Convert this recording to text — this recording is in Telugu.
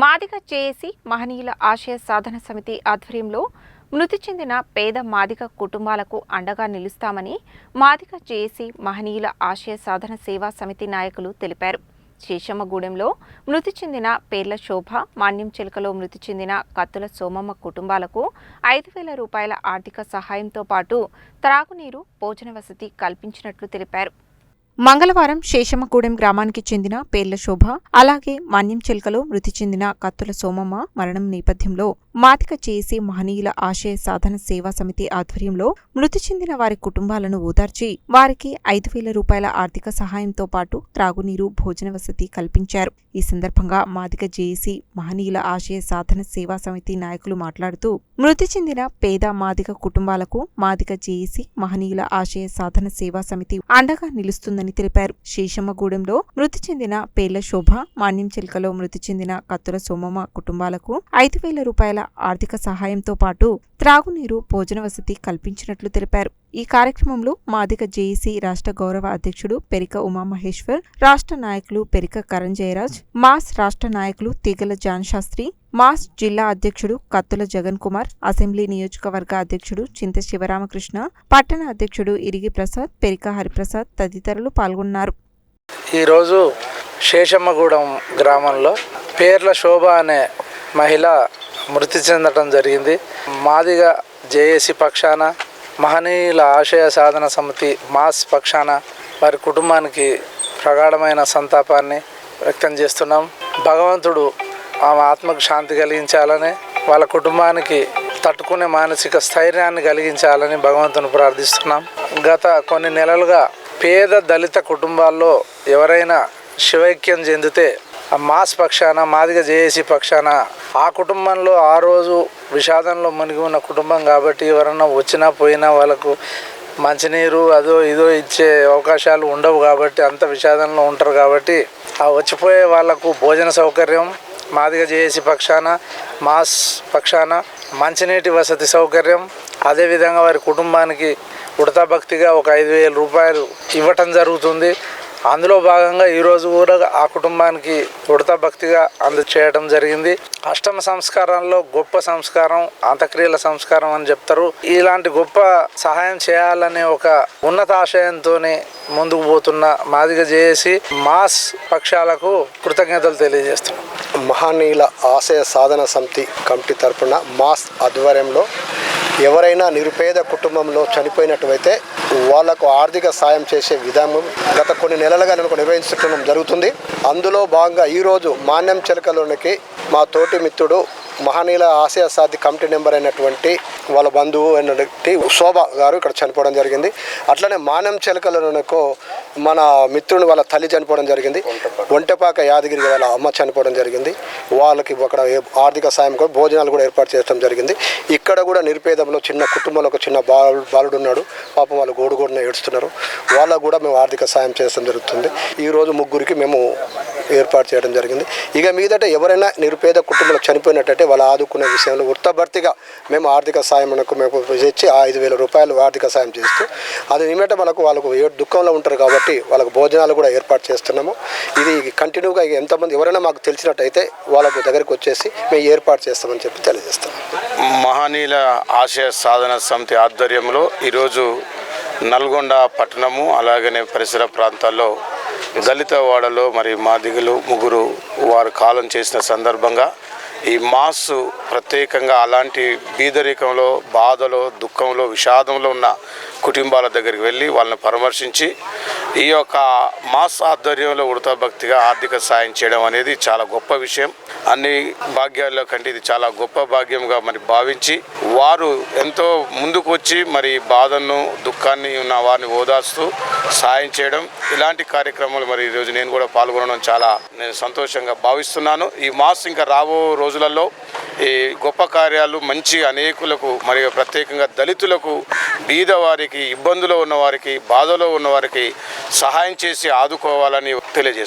మాదిగ చేసి మహనీయుల ఆశయ సాధన సమితి ఆధ్వర్యంలో మృతి చెందిన పేద మాదిక కుటుంబాలకు అండగా నిలుస్తామని మాదిక చేసి మహనీయుల ఆశయ సాధన సేవా సమితి నాయకులు తెలిపారు. శేషమ్మగూడెంలో మృతి చెందిన పేర్ల శోభ మాన్యం చిలకలో మృతి చెందిన కత్తుల సోమమ్మ కుటుంబాలకు ఐదు వేల రూపాయల ఆర్థిక సహాయంతో పాటు త్రాగునీరు భోజన వసతి కల్పించినట్లు తెలిపారు. మంగళవారం శేషమ్మగూడెం గ్రామానికి చెందిన పేర్ల శోభ అలాగే మన్యం చిలకలో మృతి చెందిన కత్తుల సోమమ్మ మరణం నేపథ్యంలో మాతిక చేసి మహనీయుల ఆశయ సాధన సేవా సమితి ఆధ్వర్యంలో మృతి చెందిన వారి కుటుంబాలను ఓదార్చి వారికి ఐదు వేల రూపాయల ఆర్థిక సహాయంతో పాటు త్రాగునీరు భోజన వసతి కల్పించారు. ఈ సందర్భంగా మాదిక జేఏసీ మహనీయుల ఆశయ సాధన సేవా సమితి నాయకులు మాట్లాడుతూ మృతి చెందిన పేద మాదిక కుటుంబాలకు మాదిక జేఏసీ మహనీయుల ఆశయ సాధన సేవా సమితి అండగా నిలుస్తుందని తెలిపారు. శేషమ్మగూడెంలో మృతి చెందిన పేర్ల శోభ మాన్యం చిల్కలో మృతి చెందిన కత్తుల సోమమ్మ కుటుంబాలకు ఐదు వేల రూపాయల ఆర్థిక సహాయంతో పాటు త్రాగునీరు భోజన వసతి కల్పించినట్లు తెలిపారు. ఈ కార్యక్రమంలో మాదిక జేఏసీ రాష్ట్ర గౌరవ అధ్యక్షుడు పెరిక ఉమామహేశ్వర్ రాష్ట్ర నాయకులు పెరిక కరణ్ జయరాజ్ మాస్ రాష్ట్ర నాయకులు తీగల జాన్ శాస్త్రి మాస్ జిల్లా అధ్యక్షుడు కత్తుల జగన్ కుమార్ అసెంబ్లీ నియోజకవర్గ అధ్యక్షుడు చింత శివరామకృష్ణ పట్టణ అధ్యక్షుడు ఇరిగి ప్రసాద్ పెరిక హరిప్రసాద్ తదితరులు పాల్గొన్నారు. ఈరోజు శేషమ్మగూడెం గ్రామంలో పేర్ల శోభ అనే మహిళ మృతి చెందటం జరిగింది. మాదిగా జేఏసీ పక్షాన మహనీయుల ఆశయ సాధన సమితి మాస్ పక్షాన వారి కుటుంబానికి ప్రగాఢమైన సంతాపాన్ని వ్యక్తం చేస్తున్నాం. భగవంతుడు ఆమె ఆత్మకు శాంతి కలిగించాలని వాళ్ళ కుటుంబానికి తట్టుకునే మానసిక స్థైర్యాన్ని కలిగించాలని భగవంతుని ప్రార్థిస్తున్నాం. గత కొన్ని నెలలుగా పేద దళిత కుటుంబాల్లో ఎవరైనా శివైక్యం చెందితే మాస్ పక్షాన మాదిగ జేఏసీ పక్షాన ఆ కుటుంబంలో ఆ రోజు విషాదంలో మునిగి ఉన్న కుటుంబం కాబట్టి ఎవరన్నా వచ్చినా పోయినా వాళ్ళకు మంచినీరు అదో ఇదో ఇచ్చే అవకాశాలు ఉండవు కాబట్టి అంత విషాదంలో ఉంటారు కాబట్టి ఆ వచ్చిపోయే వాళ్ళకు భోజన సౌకర్యం మాదిగ జేఏసీ పక్షాన మాస్ పక్షాన మంచినీటి వసతి సౌకర్యం అదేవిధంగా వారి కుటుంబానికి ఉడతా భక్తిగా ఒక ఐదు వేల రూపాయలు ఇవ్వటం జరుగుతుంది. అందులో భాగంగా ఈరోజు కూడా ఆ కుటుంబానికి ఉడత భక్తిగా అందచేయడం జరిగింది. అష్టమ సంస్కారంలో గొప్ప సంస్కారం అంతక్రియల సంస్కారం అని చెప్తారు. ఇలాంటి గొప్ప సహాయం చేయాలనే ఒక ఉన్నత ఆశయంతోనే ముందుకు పోతున్న మాదిగ చేసి మాస్ పక్షాలకు కృతజ్ఞతలు తెలియజేస్తున్నాం. మహానీయుల ఆశయ సాధన సమితి కమిటీ తరపున మాస్ ఆధ్వర్యంలో ఎవరైనా నిరుపేద కుటుంబంలో చనిపోయినట్టువైతే వాళ్ళకు ఆర్థిక సాయం చేసే విధానం గత కొన్ని నెలలుగా నేను నిర్వహించడం జరుగుతుంది. అందులో భాగంగా ఈరోజు మాన్యం చిలకలోనికి మా తోటి మిత్రుడు మహనీయుల ఆశయ సాధి కమిటీ నెంబర్ అయినటువంటి వాళ్ళ బంధువు అయినటువంటి శోభ గారు ఇక్కడ చనిపోవడం జరిగింది. అట్లనే మానం చిలకలకు మన మిత్రుని వాళ్ళ తల్లి చనిపోవడం జరిగింది. ఒంటపాక యాదగిరి వాళ్ళ అమ్మ చనిపోవడం జరిగింది. వాళ్ళకి అక్కడ ఆర్థిక సాయం కూడా భోజనాలు కూడా ఏర్పాటు చేయడం జరిగింది. ఇక్కడ కూడా నిరుపేదంలో చిన్న కుటుంబంలో ఒక చిన్న బాలు బాలుడు ఉన్నాడు పాపం వాళ్ళు గోడు ఏడుస్తున్నారు. వాళ్ళకు కూడా మేము ఆర్థిక సాయం చేయడం జరుగుతుంది. ఈరోజు ముగ్గురికి మేము ఏర్పాటు చేయడం జరిగింది. ఇక మీదట ఎవరైనా నిరుపేద కుటుంబాలకు చనిపోయినట్టయితే వాళ్ళు ఆదుకునే విషయంలో వృత్తభర్తిగా మేము ఆర్థిక సాయం మనకు మేము తెచ్చి ఆ ఐదు వేల రూపాయలు ఆర్థిక సాయం చేస్తూ అది నిమిట మనకు వాళ్ళకు దుఃఖంలో ఉంటారు కాబట్టి వాళ్ళకు భోజనాలు కూడా ఏర్పాటు చేస్తున్నాము. ఇది కంటిన్యూగా ఇక ఎంతమంది ఎవరైనా మాకు తెలిసినట్టయితే వాళ్ళకు దగ్గరికి వచ్చేసి మేము ఏర్పాటు చేస్తామని చెప్పి తెలియజేస్తాం మహనీయుల ఆశయ సాధన సమితి ఆధ్వర్యంలో ఈరోజు నల్గొండ పట్టణము అలాగనే పరిసర ప్రాంతాల్లో దళిత వాడలో మరి మాదిగలు ముగ్గురు వారు కాలం చేసిన సందర్భంగా ఈ మాస్ ప్రత్యేకంగా అలాంటి బీదరికంలో బాధలో దుఃఖంలో విషాదంలో ఉన్న కుటుంబాల దగ్గరికి వెళ్ళి వాళ్ళని పరామర్శించి ఈ యొక్క మాస్ ఆధ్వర్యంలో ఉడత భక్తిగా ఆర్థిక సాయం చేయడం అనేది చాలా గొప్ప విషయం. అన్ని భాగ్యాల్లో కంటే ఇది చాలా గొప్ప భాగ్యంగా మరి భావించి వారు ఎంతో ముందుకు వచ్చి మరి బాధను దుఃఖాన్ని ఉన్న వారిని ఓదార్స్తూ సాయం చేయడం. ఇలాంటి కార్యక్రమాలు మరి ఈరోజు నేను కూడా పాల్గొనడం చాలా నేను సంతోషంగా భావిస్తున్నాను. ఈ మాస్ ఇంకా రాబో రోజులలో ఈ గొప్ప కార్యాలు మంచి అనేకులకు మరియు ప్రత్యేకంగా దళితులకు బీదవారికి ఇబ్బందులో ఉన్నవారికి బాధలో ఉన్నవారికి సహాయం చేసి ఆదుకోవాలని తెలియజేస్తుంది